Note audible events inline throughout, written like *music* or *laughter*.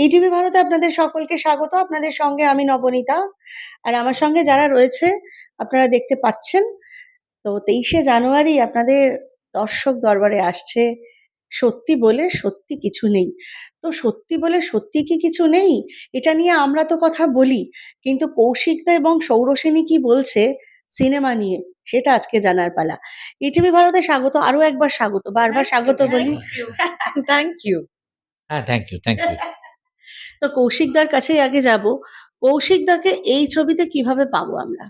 ETV ভারতে আপনাদের সকলকে স্বাগত। আপনাদের সঙ্গে আমি নবনীতা। আর আমার সঙ্গে যারা রয়েছে আপনারা দেখতে পাচ্ছেন তো তেইশে জানুয়ারি আপনাদের দর্শক দরবারে আসছে সত্যি বলে সত্যি কিছু নেই। তো সত্যি বলে সত্যি কি কিছু নেই? এটা নিয়ে আমরা তো কথা বলি কিন্তু কৌশিকদা এবং সৌরসেনী কি বলছে সিনেমা নিয়ে সেটা আজকে জানার পালা। ইটিভি ভারতে স্বাগত আরও একবার স্বাগত বারবার স্বাগত বলি। থ্যাংক ইউ *laughs* হ্যাঁ থ্যাংক ইউ থ্যাংক ইউ তো কৌশিকদার কাছেই আগে যাব। কৌশিকদাকে এই ছবিতে কীভাবে পাবো আমরা?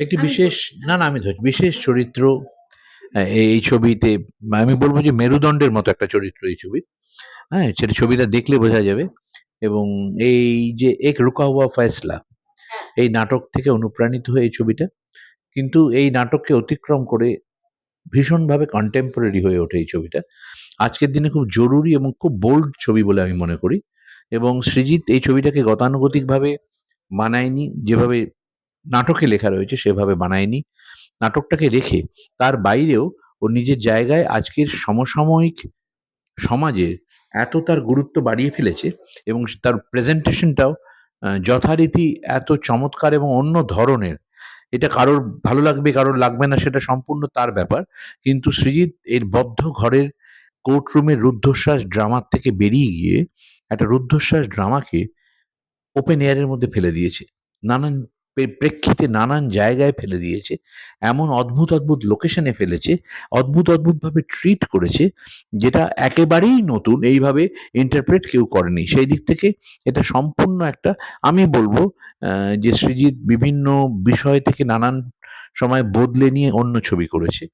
একটি বিশেষ না না আমি ধরছি বিশেষ চরিত্র এই ছবিতে আমি বলব যে মেরুদণ্ডের মতো একটা চরিত্র এই ছবি। হ্যাঁ সেটা ছবিটা দেখলে বোঝা যাবে। এবং এই যে এক রুকা হুয়া ফয়সলা এই নাটক থেকে অনুপ্রাণিত হয়ে এই ছবিটা। কিন্তু এই নাটককে অতিক্রম করে ভীষণভাবে কন্টেম্পোরারি হয়ে ওঠে এই ছবিটা। আজকের দিনে খুব জরুরি এবং খুব বোল্ড ছবি বলে আমি মনে করি এবং সৃজিত এই ছবিটাকে গতানুগতিকভাবে বানায়নি, যেভাবে নাটকে লেখা রয়েছে সেভাবে বানায়নি। নাটকটাকে রেখে তার বাইরেও ও নিজের জায়গায় আজকের সমসাময়িক সমাজে এত তার গুরুত্ব বাড়িয়ে ফেলেছে এবং তার প্রেজেন্টেশনটাও যথারীতি এত চমৎকার এবং অন্য ধরনের এটা কারোর ভালো লাগবে, কারোর লাগবে না, সেটা সম্পূর্ণ তার ব্যাপার। কিন্তু সৃজিত এর বদ্ধ ঘরের কোর্টরুমের রুদ্ধশ্বাস ড্রামার থেকে বেরিয়ে গিয়ে একটা রুদ্ধশ্বাস ড্রামাকে ওপেন এয়ারের মধ্যে ফেলে দিয়েছে। নানান প্রেক্ষিতে নানান জায়গায় ফেলে দিয়েছে। এমন অদ্ভুত অদ্ভুত লোকেশনে ফেলেছে, অদ্ভুত, অদ্ভুতভাবে ট্রিট করেছে, যেটা একেবারেই নতুন, এইভাবে ইন্টারপ্রেট কেউ করেনি। সেই দিক থেকে এটা সম্পূর্ণ একটা, আমি বলব যে সৃজিৎ বিভিন্ন বিষয় থেকে নানান সময় বদলে নিয়ে অন্য ছবি করেছে।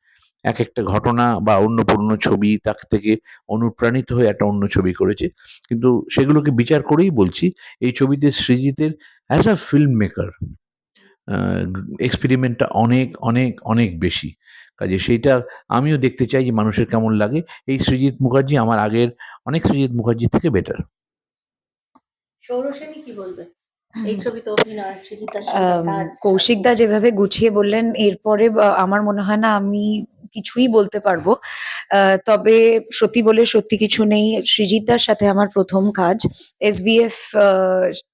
এক একটা ঘটনা বা অন্য ছবি তার থেকে অনুপ্রাণিত হয়ে একটা অন্য ছবি করেছে। কিন্তু সেগুলোকে বিচার করেই বলছি, এই ছবিতে সৃজিতের অ্যাজ আ ফিল্ম মেকার এক্সপেরিমেন্টটা অনেক অনেক অনেক বেশি। কাজে সেইটা আমিও দেখতে চাই যে মানুষের কেমন লাগে। এই সৃজিত মুখার্জি আমার আগের অনেক সৃজিত মুখার্জি থেকে বেটার সৌরসেনী কি বলবে? এই ছবিতে অভিনয় সুজিতার সঙ্গে আম, কাজ কৌশিকদা যেভাবে গুছিয়ে বললেন এরপরে আমার মনে হয় না আমি কিছুই বলতে পারব। তবে সত্যি বলে সত্যি কিছু নেই। সৃজিতার সাথে আমার প্রথম কাজ। এসবিএফ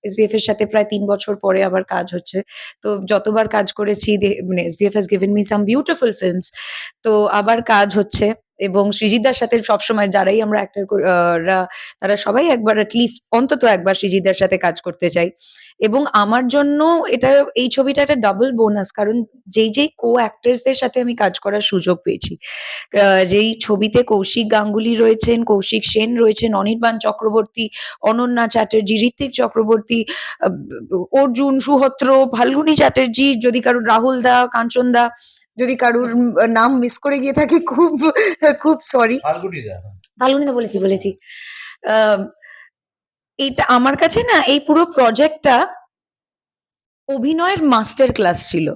এসবিএফ এর সাথে প্রায় তিন বছর পরে আবার কাজ হচ্ছে। তো যতবার কাজ করেছি মানে SBF has given me some beautiful films তো আবার কাজ হচ্ছে। এবং সৃজিতদার সাথে সবসময় যারাই আমরা অ্যাক্টর তারা সবাই একবার লিস্ট অন্তত একবার সৃজিতদার সাথে কাজ করতে চাই। এবং আমার জন্য এটা, এই ছবিটা একটা ডাবল বোনাস কারণ যেই যেই কো অ্যাক্টার্সদের সাথে আমি কাজ করার সুযোগ পেয়েছি যেই ছবিতে কৌশিক গাঙ্গুলি রয়েছেন, কৌশিক সেন রয়েছেন, অনির্বাণ চক্রবর্তী, অনন্যা চ্যাটার্জি ঋত্বিক চক্রবর্তী অর্জুন, সুহত্র, ফাল্গুনী চ্যাটার্জি, যদি কারুর রাহুল দা, কাঞ্চন দা যদি কারুর নাম মিস করে গিয়ে থাকে খুব খুব সরি ফাল্গুনিদা বলেছি বলেছি। আহ, এটা আমার কাছে না এই পুরো প্রজেক্টটা অভিনয়ের মাস্টার ক্লাস ছিল।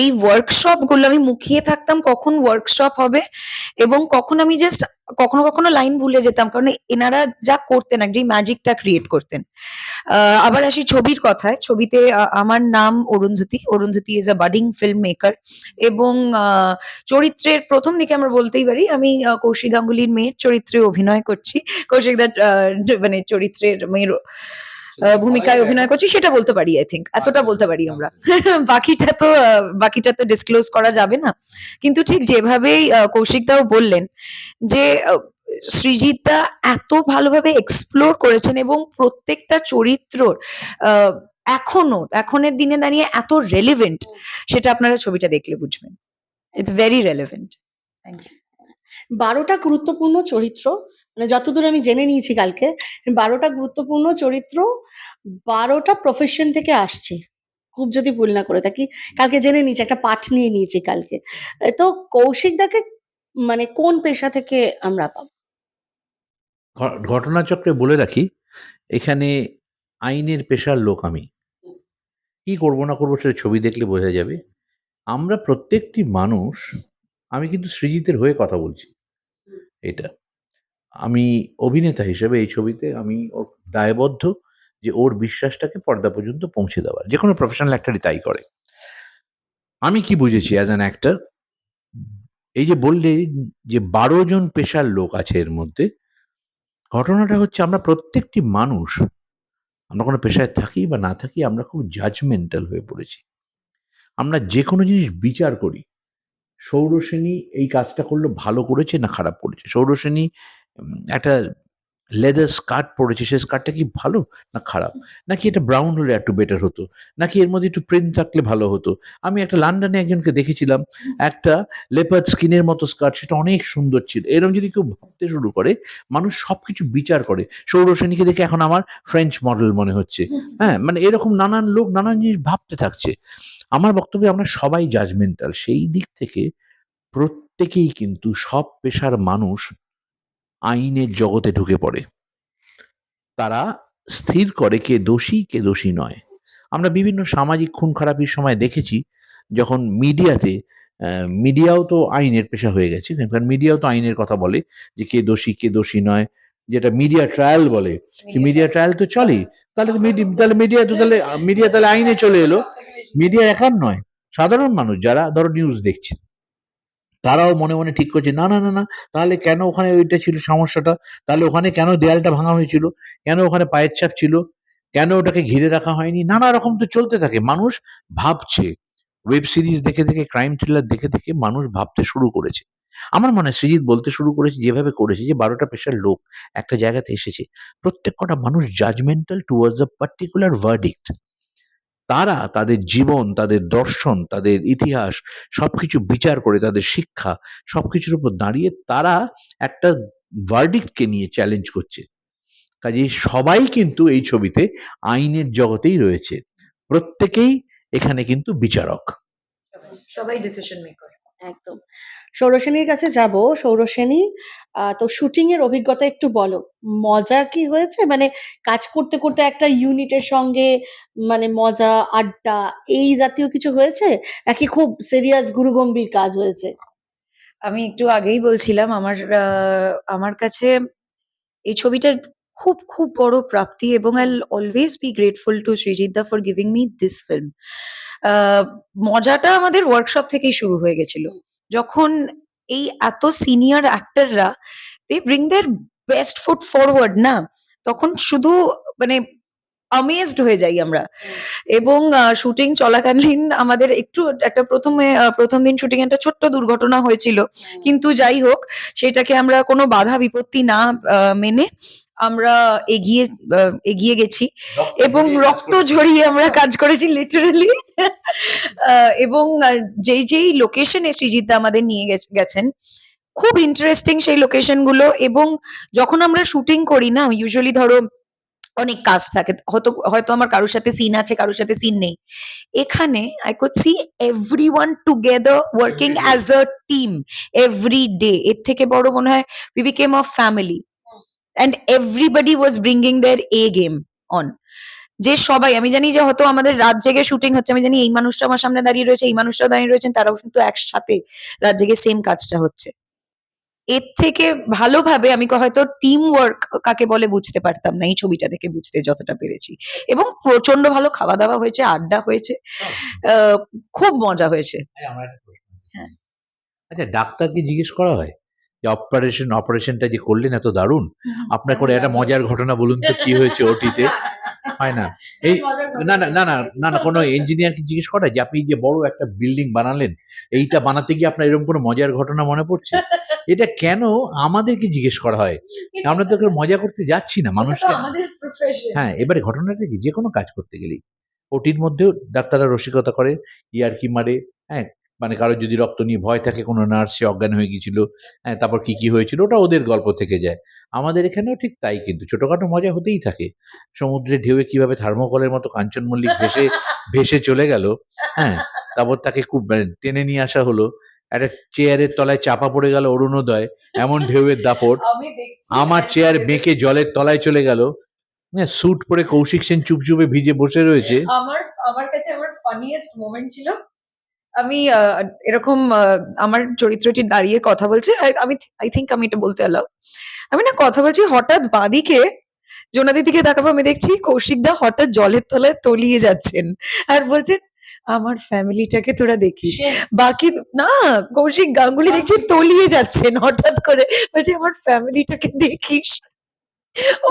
এই ওয়ার্কশপগুলো আমি মুখিয়ে থাকতাম কখন ওয়ার্কশপ হবে এবং কখন আমি জাস্ট কখনো কখনো লাইন ভুলে যেতাম কারণ এনারা যা করতেন এক যে ম্যাজিকটা ক্রিয়েট করতেন। আবার আসি ছবির কথায়। ছবিতে আমার নাম Arundhati. Arundhati is a budding film maker এবং চরিত্রের প্রথম দিকে আমরা বলতেই পারি, আমি কৌশিক গাঙ্গুলির মেয়ের চরিত্রে অভিনয় করছি। কৌশিক দার মানে চরিত্রের মেয়ের ভূমিকায় অভিনয় করছি সেটা বলতে পারি আই থিঙ্ক এতটা বলতে পারি আমরা। *laughs* বাকিটা তো বাকিটা তো ডিসক্লোজ করা যাবে না। কিন্তু ঠিক যেভাবেই কৌশিকদাও বললেন যে আহ, সৃজিতদা এত ভালোভাবে এক্সপ্লোর করেছেন এবং প্রত্যেকটা চরিত্রর এখনও এখনের দিনে দাঁড়িয়ে এত রেলিভেন্ট সেটা আপনারা ছবিটা দেখলে বুঝবেন। It's very relevant thank you বারোটা গুরুত্বপূর্ণ চরিত্র মানে যতদূর আমি জেনে নিয়েছি কালকে, বারোটা গুরুত্বপূর্ণ চরিত্র বারোটা প্রফেশন থেকে আসছে। খুব যদি ভুল না করে থাকি, কালকে জেনে নিয়েছি, একটা পাঠ নিয়ে নিয়েছি কালকে। তো কৌশিকদাকে মানে কোন পেশা থেকে আমরা পাবো? ঘটনাচক্রে বলে রাখি, এখানে আইনের পেশার লোক আমি। কি করব না করব সেটা ছবি দেখলে বোঝা যাবে। আমরা প্রত্যেকটি মানুষ, আমি কিন্তু সৃজিতের হয়ে কথা বলছি। এটা। আমি অভিনেতা হিসেবে এই ছবিতে আমি ওর দায়বদ্ধ যে ওর বিশ্বাসটাকে পর্দা পর্যন্ত পৌঁছে দেওয়ার। যে কোনো প্রফেশনাল অ্যাক্টারই তাই করে। আমি কি বুঝেছি অ্যাজ অ্যান অ্যাক্টার এই যে বললে যে বারো জন পেশার লোক আছে এর মধ্যে, ঘটনাটা হচ্ছে আমরা প্রত্যেকটি মানুষ, আমরা কোনো পেশায় থাকি বা না থাকি, আমরা খুব জাজমেন্টাল হয়ে পড়েছি। আমরা যে কোনো জিনিস বিচার করি। সৌরসেনী এই কাজটা করল, ভালো করেছে না খারাপ করেছে? সৌরসেনী একটা লেদার স্কার্ট পরেছে সেই স্কার্টটা কি ভালো না খারাপ? নাকি এটা ব্রাউন হলে একটু বেটার হতো? নাকি এর মধ্যে একটু প্রিন্ট থাকলে ভালো হতো? আমি একটা লন্ডনে একজনকে দেখেছিলাম একটা লেপার্ড স্কিনের মতো স্কার্ট সেটা অনেক সুন্দর ছিল। এরকম যদি কেউ ভাবতে শুরু করে মানুষ সবকিছু বিচার করে। সৌরসেনীকে দেখে এখন আমার ফ্রেঞ্চ মডেল মনে হচ্ছে। হ্যাঁ মানে এরকম নানান লোক নানান জিনিস ভাবতে থাকছে। আমার বক্তব্যে আমরা সবাই জাজমেন্টাল সেই দিক থেকে প্রত্যেকেই কিন্তু সব পেশার মানুষ আইনের জগতে ঢুকে পড়ে। তারা স্থির করে কে দোষী কে দোষী নয়। আমরা বিভিন্ন সামাজিক খুন খারাপির সময় দেখেছি যখন মিডিয়াতে মিডিয়াও তো আইনের পেশা হয়ে গেছে কারণ মিডিয়াও তো আইনের কথা বলে যে কে দোষী কে দোষী নয় যেটা মিডিয়া ট্রায়াল বলে। মিডিয়া ট্রায়াল তো চলেই তাহলে তাহলে মিডিয়া তো তাহলে মিডিয়া তাহলে আইনে চলে এলো। মিডিয়া একার নয় সাধারণ মানুষ যারা ধরো নিউজ দেখছে। তারাও মনে মনে ঠিক করছে, না না না না, তাহলে কেন ওখানে ওইটা ছিল সমস্যাটা? তাহলে ওখানে কেন দেয়ালটা ভাঙা হয়েছিল? কেন ওখানে পায়ের ছাপ ছিল? কেন ওটাকে ঘিরে রাখা হয়নি? নানা রকম তো চলতে থাকে, মানুষ ভাবছে। ওয়েব সিরিজ দেখে দেখে, ক্রাইম থ্রিলার দেখে দেখে মানুষ ভাবতে শুরু করেছে। আমার মনে হয় সৃজিৎ বলতে শুরু করেছে, যেভাবে করেছে যে বারোটা পেশার লোক একটা জায়গাতে এসেছে। প্রত্যেক কটা মানুষ judgemental towards a particular verdict তারা তাদের জীবন, তাদের দর্শন, তাদের ইতিহাস, সবকিছু বিচার করে, তাদের শিক্ষা, সবকিছুর উপর দাঁড়িয়ে তারা একটা ভার্ডিক্টকে নিয়ে চ্যালেঞ্জ করছে। কাজে সবাই কিন্তু এই ছবিতে আইনের জগতেই রয়েছে। প্রত্যেকেই এখানে কিন্তু বিচারক। সবাই ডিসিশন মেকার একদম। সৌরসেনীর কাছে যাব। সৌরসেনী আহ, তো শুটিং এর অভিজ্ঞতা একটু বলো। মজা কি হয়েছে? মানে কাজ করতে করতে একটা ইউনিটের সঙ্গে মানে মজা আড্ডা এই জাতীয় কিছু হয়েছে? নাকি খুব সিরিয়াস গুরুগম্ভীর কাজ হয়েছে? আমি একটু আগেই বলছিলাম আমার আহ, আমার কাছে এই ছবিটার খুব খুব বড় প্রাপ্তি এবং I always be grateful to Srijit da for giving me this film মজাটা আমাদের ওয়ার্কশপ থেকেই শুরু হয়ে গেছিল। যখন এই এত senior অ্যাক্টররা they bring their best foot forward না? তখন শুধু মানে অমেজড হয়ে যাই আমরা। এবং শুটিং চলাকালীন আমাদের একটু একটা প্রথমে প্রথম দিন শুটিং একটা ছোট্ট দুর্ঘটনা হয়েছিল। কিন্তু যাই হোক সেটাকে আমরা কোনো বাধা বিপত্তি না মেনে আমরা এগিয়ে এগিয়ে গেছি এবং রক্ত ঝরিয়ে আমরা কাজ করেছি লিটারালি এবং যেই যেই লোকেশনে সৃজিতদা আমাদের নিয়ে গেছ- গেছেন খুব ইন্টারেস্টিং সেই লোকেশনগুলো এবং যখন আমরা শুটিং করি না ইউজুয়ালি ধরো অনেক কাজ থাকে হয়তো হয়তো আমার কারোর সাথে সিন আছে কারোর সাথে সিন নেই। এখানে I could see every one together working as a team every day এর থেকে বড় মনে হয় we became a family and everybody was bringing their A game on যে সবাই আমি জানি যে হয়তো আমাদের রাত জেগে শুটিং হচ্ছে আমি জানি এই মানুষটা আমার সামনে দাঁড়িয়ে রয়েছে এই মানুষটা দাঁড়িয়ে রয়েছেন তারাও কিন্তু একসাথে রাত জেগে সেম কাজটা হচ্ছে। এর থেকে ভালোভাবে আমি হয়তো টিম ওয়ার্ক কাকে বলে বুঝতে পারতাম না এই ছবিটা দেখে বুঝতে যতটা পেরেছি। এবং প্রচণ্ড ভালো খাওয়া দাওয়া হয়েছে আড্ডা হয়েছে খুব মজা হয়েছে। হ্যাঁ। আচ্ছা ডাক্তারকে জিজ্ঞেস করা হয়? অপারেশন অপারেশনটা যে করলেন এত দারুণ। আপনার করে একটা মজার ঘটনা বলুন তো কি হয়েছে ওটিতে? হয় না? এই না না না না না কোনো ইঞ্জিনিয়ারকে জিজ্ঞেস করা যে আপনি যে বড় একটা বিল্ডিং বানালেন এইটা বানাতে গিয়ে আপনার এরকম কোনো মজার ঘটনা মনে পড়ছে? এটা কেন আমাদেরকে জিজ্ঞেস করা হয়? আমরা তো মজা করতে যাচ্ছি না মানুষকে। আমাদের হ্যাঁ এবারে ঘটনাটা কি? যে কোনো কাজ করতে গেলেই। ওটির মধ্যেও ডাক্তাররা রসিকতা করে ইয়ারকি মারে হ্যাঁ মানে কারোর যদি রক্ত নিয়ে ভয় থাকে কোনো নার্স সে অজ্ঞান হয়ে গিয়েছিল হ্যাঁ তারপর কি কি হয়েছিল ওটা ওদের গল্প থেকে যায়। আমাদের এখানেও ঠিক তাই কিন্তু ছোটখাটো মজা হতেই থাকে। সমুদ্রে ঢেউয়ে কীভাবে থার্মোকলের মতো কাঞ্চন মল্লিক ভেসে ভেসে চলে গেল হ্যাঁ তারপর তাকে খুব মানে টেনে নিয়ে আসা হলো। একটা চেয়ারের তলায় চাপা পড়ে গেল অরুণোদয় এমন ঢেউয়ের দাপট। আমার চেয়ার বেঁকে জলের তলায় চলে গেল। হ্যাঁ স্যুট পরে কৌশিক সেন চুপচুপে ভিজে বসে রয়েছে। আমার আমার কাছে আমার ফানিয়েস্ট মোমেন্ট ছিল আমি এরকম আমার চরিত্রটি দাঁড়িয়ে কথা বলছে। আমি আই থিঙ্ক আমি এটা বলতে এলাও আমি না কথা বলছি হঠাৎ বাঁদিকে জোনাদির দিকে তাকাবো আমি দেখছি কৌশিক দা হঠাৎ জলের তলায় তলিয়ে যাচ্ছেন আর বলছেন আমার ফ্যামিলিটাকে তোরা দেখিস। বাকি না কৌশিক গাঙ্গুলি দেখছি তলিয়ে যাচ্ছেন হঠাৎ করে। বলছে আমার ফ্যামিলিটাকে দেখিস।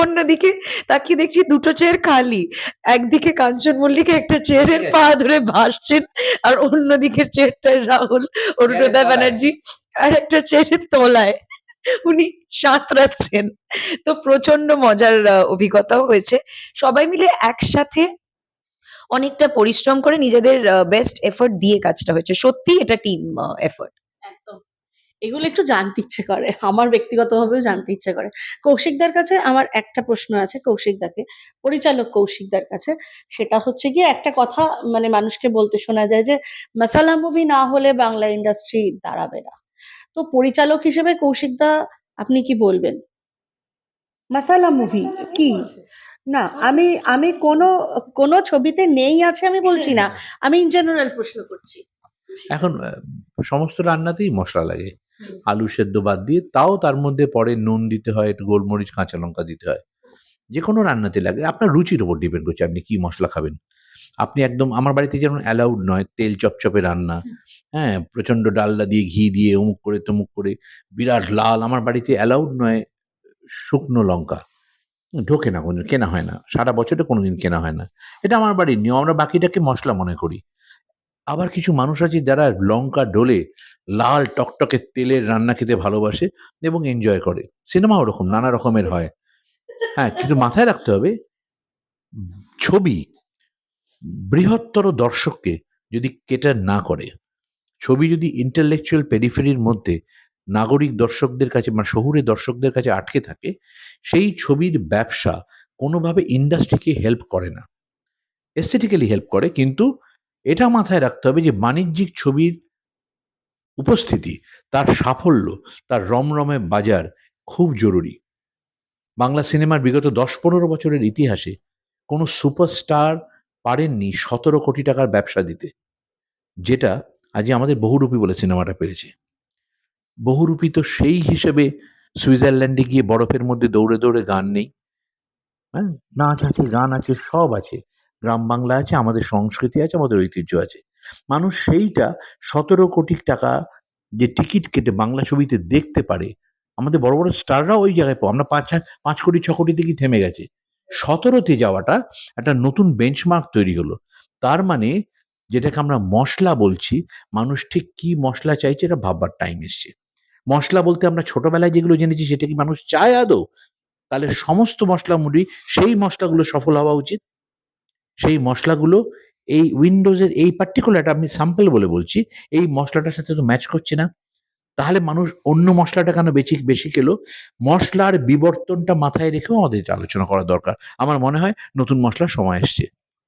অন্যদিকে তাকিয়ে দেখছি দুটো চেয়ার খালি। একদিকে কাঞ্চন মল্লিক একটা চেয়ারের পা ধরে ভাসছেন আর অন্যদিকের চেয়ারটায় রাহুল অরুণোদয় ব্যানার্জি আর একটা চেয়ারের তলায়। উনি সাঁতরাচ্ছেন। তো প্রচণ্ড মজার অভিজ্ঞতাও হয়েছে। সবাই মিলে একসাথে অনেকটা পরিশ্রম করে নিজেদের বেস্ট এফোর্ট দিয়ে কাজটা হয়েছে। সত্যি এটা টিম এফোর্ট এগুলো একটু জানতে ইচ্ছে করে। আমার ব্যক্তিগতভাবেও জানতে ইচ্ছে করে। কৌশিকদার কাছে আমার একটা প্রশ্ন আছে কৌশিকদাকে পরিচালক কৌশিকদার কাছে। সেটা হচ্ছে গিয়ে একটা কথা মানে মানুষকে বলতে শোনা যায় যে মাসালা মুভি না হলে বাংলা ইন্ডাস্ট্রি দাঁড়াবে না। তো পরিচালক হিসেবে কৌশিকদা আপনি কি বলবেন? মাসালা মুভি কি? না আমি আমি কোনো কোনো ছবিতে নেই আছে আমি বলছি না। আমি ইন জেনারেল প্রশ্ন করছি। এখন সমস্ত রান্নাতেই মশলা লাগে। আলু সেদ্ধ বাদ দিয়ে তাও তার মধ্যে পরে নুন দিতে হয় একটু গোলমরিচ কাঁচা লঙ্কা দিতে হয়। যে কোনো রান্নাতে লাগে। আপনার রুচির উপর ডিপেন্ড করছে আপনি কি মশলা খাবেন। আপনি একদম আমার বাড়িতে যেমন অ্যালাউড নয় তেল চপচপে রান্না। হ্যাঁ প্রচণ্ড ডালডা দিয়ে ঘি দিয়ে অমুক করে তমুক করে বিরাট লাল। আমার বাড়িতে অ্যালাউড নয় শুকনো লঙ্কা। ঢোকে না কোনো কেনা হয় না। সারা বছরে কোনোদিন কেনা হয় না। এটা আমার বাড়ির নিয়ম। আমরা বাকিটাকে মশলা মনে করি। আবার কিছু মানুষ আছে যারা লঙ্কা ডোলে লাল টকটকে তেলের রান্না খেতে ভালোবাসে এবং এনজয় করে। সিনেমা ওরকম, নানা রকমের হয়। হ্যাঁ কিন্তু মাথায় রাখতে হবে, ছবি বৃহত্তর দর্শককে যদি কেটার না করে, ছবি যদি ইন্টেলেকচুয়াল পেরিফেরির মধ্যে নাগরিক দর্শকদের কাছে মানে শহুরে দর্শকদের কাছে আটকে থাকে, সেই ছবির ব্যবসা কোনোভাবে ইন্ডাস্ট্রিকে হেল্প করে না। এস্থেটিক্যালি হেল্প করে, কিন্তু এটা মাথায় রাখতে হবে যে বাণিজ্যিক ছবির উপস্থিতি, তার সাফল্য, তার রমরমে বাজার খুব জরুরি। বাংলা সিনেমার বিগত দশ পনেরো বছরের ইতিহাসে কোনো সুপারস্টার পারেননি সতেরো কোটি টাকার ব্যবসা দিতে, যেটা আজকে আমাদের বহুরূপী বলে সিনেমাটা পেরেছে। বহুরূপী তো সেই হিসেবে সুইজারল্যান্ডে গিয়ে বরফের মধ্যে দৌড়ে দৌড়ে গান নেই। হ্যাঁ নাচ আছে, গান আছে, সব আছে। গ্রাম বাংলা আছে, আমাদের সংস্কৃতি আছে, আমাদের ঐতিহ্য আছে। মানুষ সেইটা সতেরো কোটি টাকা যে টিকিট কেটে বাংলা ছবিতে দেখতে পারে, আমাদের বড় বড় স্টাররা ওই জায়গায় আমরা পাঁচ পাঁচ কোটি, ছ কোটি থেকে থেমে গেছে। সতেরোতে যাওয়াটা একটা নতুন বেঞ্চমার্ক তৈরি হলো। তার মানে যেটাকে আমরা মশলা বলছি, মানুষ ঠিক কি মশলা চাইছে এটা ভাববার টাইম এসছে। মশলা বলতে আমরা ছোটবেলায় যেগুলো জেনেছি, সেটা কি মানুষ চায় আদৌ? তাহলে সমস্ত মশলা মুড়ি সেই মশলাগুলো সফল হওয়া উচিত। সেই মশলাগুলো এই উইন্ডোজের এই পার্টিকুলারটা আমি স্যাম্পল বলে বলছি, এই মশলাটার সাথে তো ম্যাচ করছে না। তাহলে মানুষ অন্য মশলাটা কেন বেশি বেশি খেলো? মশলার বিবর্তনটা মাথায় রেখেও আমাদের আলোচনা করা দরকার। আমার মনে হয় নতুন মশলার সময় এসছে।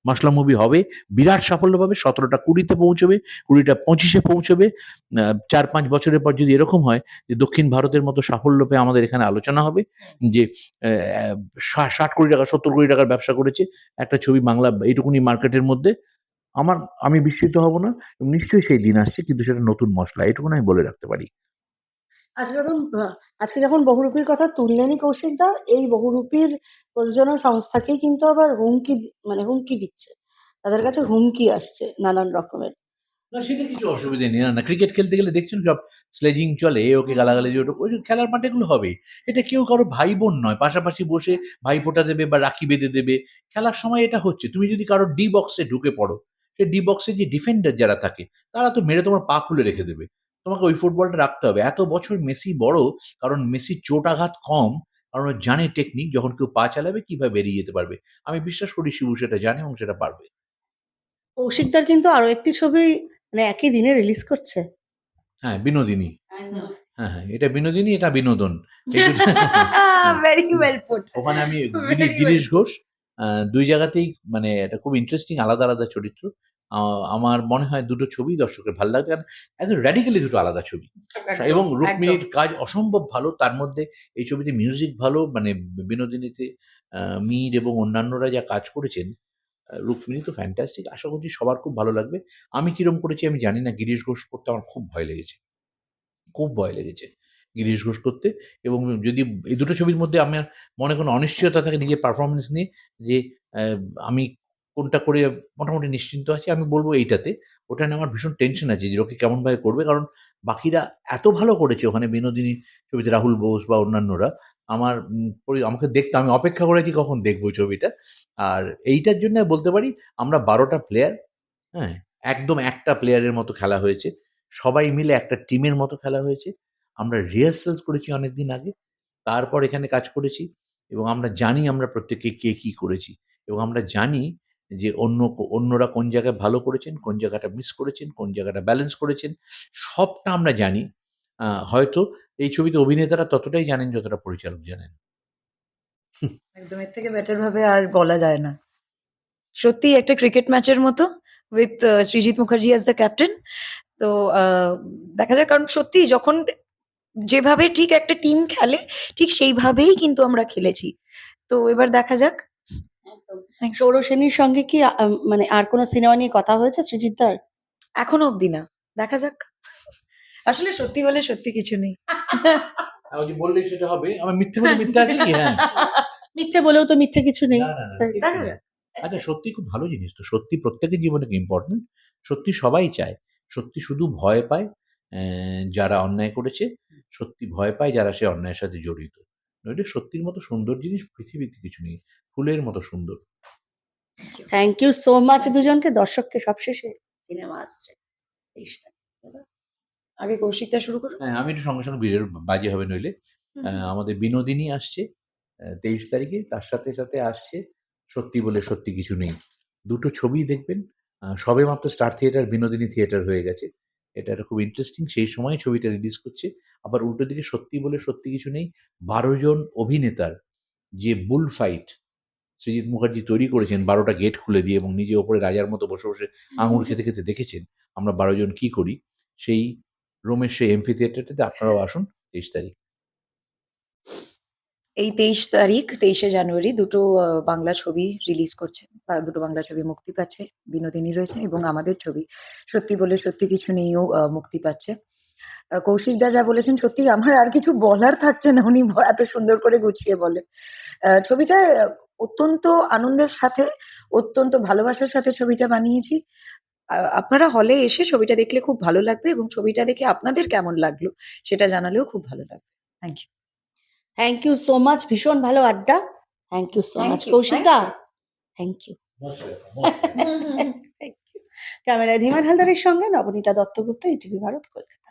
মশলা মুভি হবে। বিরাট সাফল্য পাবে, সতেরোটা কুড়িতে পৌঁছবে, কুড়িটা পঁচিশে পৌঁছবে। চার পাঁচ বছরের পর যদি এরকম হয় যে দক্ষিণ ভারতের মতো সাফল্য পেয়ে আমাদের এখানে আলোচনা হবে যে ষাট কোটি টাকা, সত্তর কোটি টাকার ব্যবসা করেছে, একটা ছবি বাংলা এইটুকুনি মার্কেটের মধ্যে। আমার, আমি বিস্মিত হব না নিশ্চয়ই সেই দিন আসছে, কিন্তু সেটা নতুন মশলা এটুকুন আমি বলে রাখতে পারি। আজকে যখন আজকে যখন বহুরূপীর কথা তুললেনই কৌশিকদা এই বহুরূপীর প্রযোজনা সংস্থাকেই কিন্তু আবার হুমকি মানে হুমকি দিচ্ছে। তাদের কাছে হুমকি আসছে নানান রকমের। না, সেটা কিছু অসুবিধা নেই। না ক্রিকেট খেলতে গেলে দেখছেন সব স্লেজিং চলে ওকে গালাগালি ওটা ওই খেলার মাঠে এগুলো হবে এটা কেউ কারও ভাই বোন নয়, পাশাপাশি বসে ভাই ফোঁটা দেবে বা রাখি বেঁধে দেবে। খেলার সময় এটা হচ্ছে, তুমি যদি কারও ডি বক্সে ঢুকে পড়ো, সে ডি বক্সে যে ডিফেন্ডার যারা থাকে, তারা তো মেরে তোমার পা খুলে রেখে দেবে। তোমাকে ওই ফুটবলটা রাখতে হবে। এত বছর মেসি বড় কারণ মেসির চোট আঘাত কম কারণ ও জানে টেকনিক যখন কেউ পা চালাবে কীভাবে বেরিয়ে যেতে পারবে। আমি বিশ্বাস করি শিবু সেটা জানে এবং সেটা পারবে। কৌশিকদার কিন্তু আরও একটি ছবি মানে একই দিনে রিলিজ করছে। হ্যাঁ বিনোদিনী। হ্যাঁ হ্যাঁ এটা বিনোদিনী এটা বিনোদন। ভেরি ওয়েল পুট ওখানে আমি গিরি- গিরিশ ঘোষ আহ, দুই জায়গাতেই মানে এটা খুব ইন্টারেস্টিং আলাদা আলাদা চরিত্র। আমার মনে হয় দুটো ছবি দর্শকের ভালো লাগবে কারণ একদম র্যাডিক্যালি দুটো আলাদা ছবি। এবং রুক্মিণীর কাজ অসম্ভব ভালো। তার মধ্যে এই ছবিতে মিউজিক ভালো। মানে বিনোদিনীতে মীর এবং অন্যান্যরা যা কাজ করেছেন রুক্মিণী তো ফ্যান্টাস্টিক আশা করছি সবার খুব ভালো লাগবে। আমি কিরম করেছি আমি জানি না। গিরিশ ঘোষ করতে আমার খুব ভয় লেগেছে। খুব ভয় লেগেছে গিরিশ ঘোষ করতে। এবং যদি এই দুটো ছবির মধ্যে আমার মনে কোনো অনিশ্চয়তা থাকে নিজের পারফরমেন্স নিয়ে যে আমি কোনটা করে মোটামুটি নিশ্চিন্ত আছি, আমি বলব এইটাতে। ওটা নিয়ে আমার ভীষণ টেনশন আছে যে ওকে কেমনভাবে করবে, কারণ বাকিরা এত ভালো করেছে ওখানে বিনোদিনী, ছবিতে রাহুল বোস বা অন্যান্যরা। আমার আমাকে দেখতে, আমি অপেক্ষা করেছি কখন দেখব ছবিটা। আর এইটার জন্য বলতে পারি, আমরা বারোটা প্লেয়ার হ্যাঁ একদম একটা প্লেয়ারের মতো খেলা হয়েছে। সবাই মিলে একটা টিমের মতো খেলা হয়েছে। আমরা রিহার্সালস করেছি অনেক দিন আগে। তারপর এখানে কাজ করেছি এবং আমরা জানি আমরা প্রত্যেকে কে কি করেছি। এবং আমরা জানি যে অন্য অন্যরা কোন জায়গায় ভালো করেছেন, কোন জায়গাটা মিস করেছেন, কোন জায়গাটা ব্যালেন্স করেছেন, সবটা আমরা জানি। হয়তো এই ছবিতে অভিনেতারা ততটাই জানেন যতটা পরিচালক জানেন। একদম, এর থেকে বেটার ভাবে আর বলা যায় না। সত্যি একটা ক্রিকেট ম্যাচের মতো with Srijit Mukherjee as the captain তো দেখা যায় কারণ সত্যি যখন যেভাবে ঠিক একটা টিম খেলে, ঠিক সেইভাবেই কিন্তু আমরা খেলেছি। তো এবার দেখা যাক। সৌর সেনীর সঙ্গে কি আ, মানে আর কোনো সিনেমা নিয়ে কথা হয়েছে সৃজিতদার এখনও অবধি না। দেখা যাক। আসলে সত্যি বলে সত্যি কিছু নেই। আমি যে বললেই সেটা হবে। আমার মিথ্যে বলে মিথ্যে আছে কি? হ্যাঁ। মিথ্যে বলেও তো মিথ্যে কিছু নেই। না, না, না, তাই- কিচ্ছু দেখা আচ্ছা সত্যি খুব ভালো জিনিস তো। সত্যি প্রত্যেকের জীবনে ইম্পর্টেন্ট সত্যি সবাই চায়। সত্যি শুধু ভয় পায় আহ, যারা অন্যায় করেছে। সত্যি ভয় পায় যারা সে অন্যায়ের সাথে জড়িত। নইলে সত্যির মতো সুন্দর জিনিস পৃথিবীতে কিছু নেই। ফুলের মতো সুন্দর। থ্যাংক ইউ সো মাচ দুজনকে দর্শককে সবশেষে। সিনেমা আসছে আগে কৌশিকটা শুরু করো। হ্যাঁ আমি একটু সঙ্গে সঙ্গে বাজে হবে নইলে। আহ, আমাদের বিনোদিনী আসছে তেইশ তারিখে তার সাথে সাথে আসছে সত্যি বলে সত্যি কিছু নেই। দুটো ছবি দেখবেন আহ, সবে মাত্র স্টার থিয়েটার বিনোদিনী থিয়েটার হয়ে গেছে। এটা একটা খুব ইন্টারেস্টিং সেই সময় ছবিটা রিলিজ করছে। আবার উল্টো দিকে সত্যি বলে সত্যি কিছু নেই বারো জন অভিনেতার যে বুল ফাইট সৃজিত মুখার্জি তৈরি করেছেন বারোটা গেট খুলে দিয়ে এবং নিজে ওপরে রাজার মতো বসে বসে আঙুর খেতে খেতে দেখেছেন আমরা বারো জন কি করি। সেই রোমের সেই এমফি থিয়েটারটাতে আপনারাও আসুন তেইশ তারিখ। এই তেইশ তারিখ তেইশে জানুয়ারি দুটো বাংলা ছবি রিলিজ করছে বা দুটো বাংলা ছবি মুক্তি পাচ্ছে বিনোদিনী রয়েছে এবং আমাদের ছবি। সত্যি বলে সত্যি কিছু আহ, মুক্তি পাচ্ছে। আহ, কৌশিকদা যা বলেছেন সত্যি আমার আর কিছু বলার থাকছে না উনি এত সুন্দর করে গুছিয়ে বলে। আহ, ছবিটা অত্যন্ত আনন্দের সাথে অত্যন্ত ভালোবাসার সাথে ছবিটা বানিয়েছি। আপনারা হলে এসে ছবিটা দেখলে খুব ভালো লাগবে এবং ছবিটা দেখে আপনাদের কেমন লাগল সেটা জানালেও খুব ভালো লাগবে। Thank you thank you so much ভীষণ ভালো আড্ডা। Thank you so much Kaushik? Thank you thank you ক্যামেরায় ধীমান হালদারের সঙ্গে নবনীতা দত্তগুপ্ত ইটিভি ভারত কলকাতা।